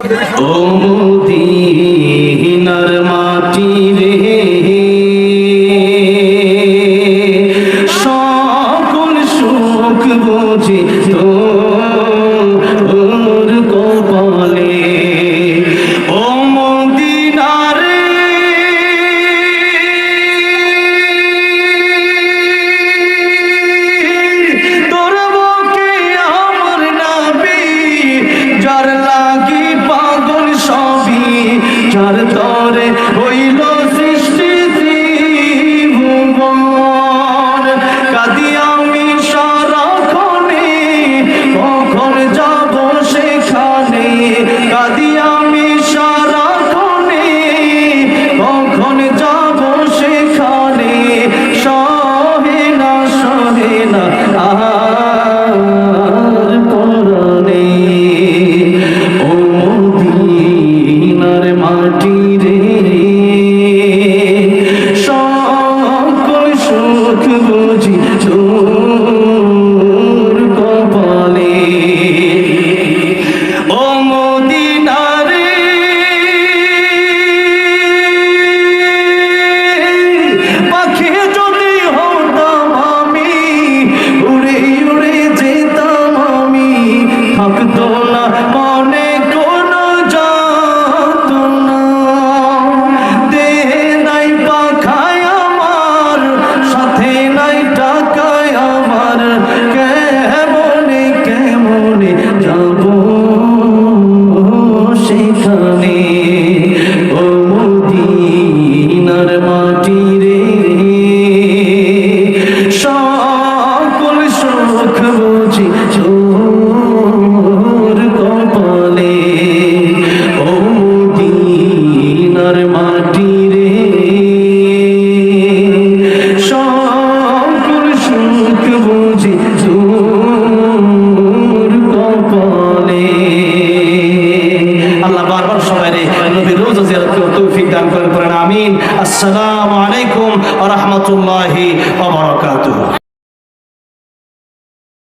Oh. not in. বাংলার মাটি রে। সকল সুখ বুঝি তোর কপালে। ও দিনার মাটি রে। ফেরোজ জিয়াদকে তৌফিক দান